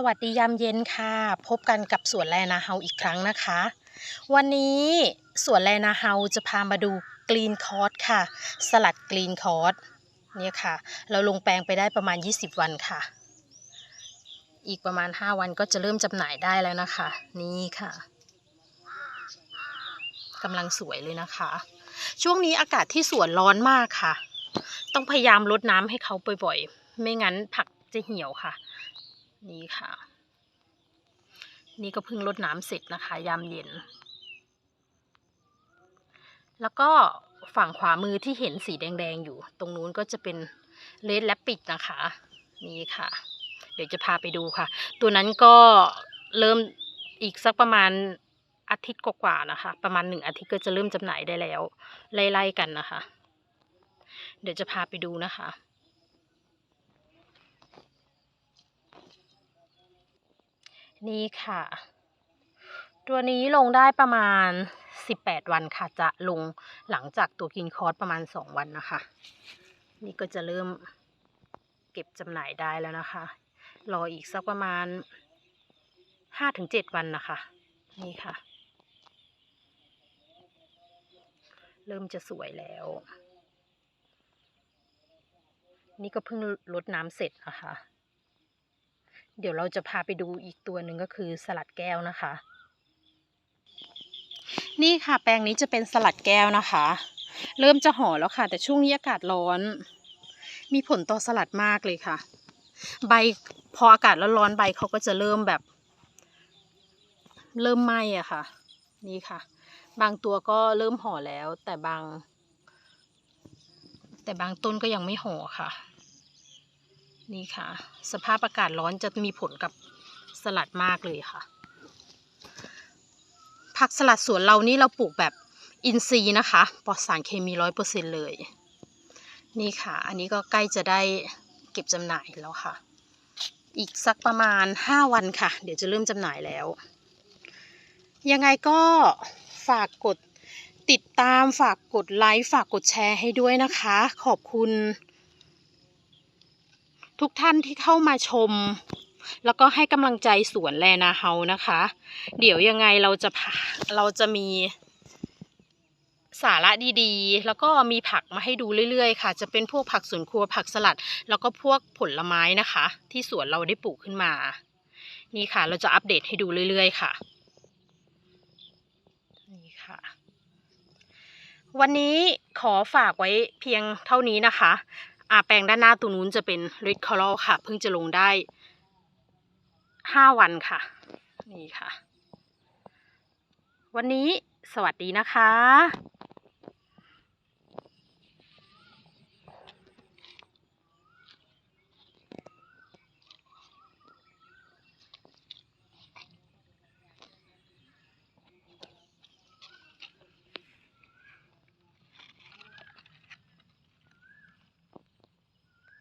สวัสดียามเย็นค่ะ พบกันกับสวนแลนาเฮาอีกครั้งนะคะ วันนี้สวนแลนาเฮาจะพามาดูกรีนคอร์สค่ะ สลัดกรีนคอร์สเนี่ยค่ะ เราลงแปลงไปได้ประมาณ 20 วันค่ะ อีกประมาณ 5 วันก็จะเริ่มจำหน่ายได้แล้วนะคะ นี่ค่ะกำลังสวยเลยนะคะ ช่วงนี้อากาศที่สวนร้อนมากค่ะ ต้องพยายามลดน้ำให้เขาบ่อยๆ ไม่งั้นผักจะเหี่ยวค่ะ นี่ค่ะ นี่ก็เพิ่งรดน้ำเสร็จนะคะ ยามเย็น แล้วก็ฝั่งขวามือที่เห็นสีแดงๆอยู่ ตรงนู้นก็จะเป็นเลดแลปปิดนะคะ นี่ค่ะ เดี๋ยวจะพาไปดูค่ะ ตัวนั้นก็เริ่มอีกสักประมาณอาทิตย์กว่าๆนะคะ ประมาณหนึ่งอาทิตย์ก็จะเริ่มจำหน่ายได้แล้ว ไล่ๆกันนะคะ เดี๋ยวจะพาไปดูนะคะ นี่ค่ะ ตัวนี้ลงได้ประมาณ 18 วันค่ะ จะลงหลังจากตัวกินคอร์สประมาณ 2 วันนะคะ นี่ก็จะเริ่มเก็บจำหน่ายได้แล้วนะคะ รออีกสักประมาณ 5-7 วันนะคะ นี่ค่ะ เริ่มจะสวยแล้วนี่ก็เพิ่งลดน้ำเสร็จนะคะ เดี๋ยวเราจะพาไปดูอีกตัวหนึ่งก็คือสลัดแก้วนะคะ นี่ค่ะแปลงนี้จะเป็นสลัดแก้วนะคะ เริ่มจะห่อแล้วค่ะ แต่ช่วงนี้อากาศร้อน มีผลต่อสลัดมากเลยค่ะ ใบพออากาศร้อนๆใบเขาก็จะเริ่มแบบ เริ่มไหม้อะค่ะ นี่ค่ะ บางตัวก็เริ่มห่อแล้ว แต่บาง แต่บางต้นก็ยังไม่ห่อค่ะ นี่ค่ะ สภาพอากาศร้อนจะมีผลกับสลัดมากเลยค่ะ ผักสลัดสวนเรานี่เราปลูกแบบอินทรีย์นะคะปลอดสารเคมีร้อยเปอร์เซ็นเลย นี่ค่ะ อันนี้ก็ใกล้จะได้เก็บจำหน่ายแล้วค่ะ อีกสักประมาณห้าวันค่ะ เดี๋ยวจะเริ่มจำหน่ายแล้ว ยังไงก็ฝากกดติดตามฝากกดไลค์ฝากกดแชร์ให้ด้วยนะคะ ขอบคุณ ทุกท่านที่เข้ามาชม แล้วก็ให้กำลังใจสวนแลนาเฮานะคะ เดี๋ยวยังไงเราจะพาเราจะมีสาระดีๆ แล้วก็มีผักมาให้ดูเรื่อยๆ ค่ะ จะเป็นพวกผักสวนครัวผักสลัด แล้วก็พวกผลไม้นะคะ ที่สวนเราได้ปลูกขึ้นมา นี่ค่ะ เราจะอัปเดตให้ดูเรื่อยๆ ค่ะ นี่ค่ะ วันนี้ขอฝากไว้เพียงเท่านี้นะคะ อ่าแปลงด้านหน้าตัวนู้นจะเป็น red coral ค่ะ เพิ่งจะลงได้ห้าวันค่ะ นี่ค่ะ วันนี้สวัสดีนะคะ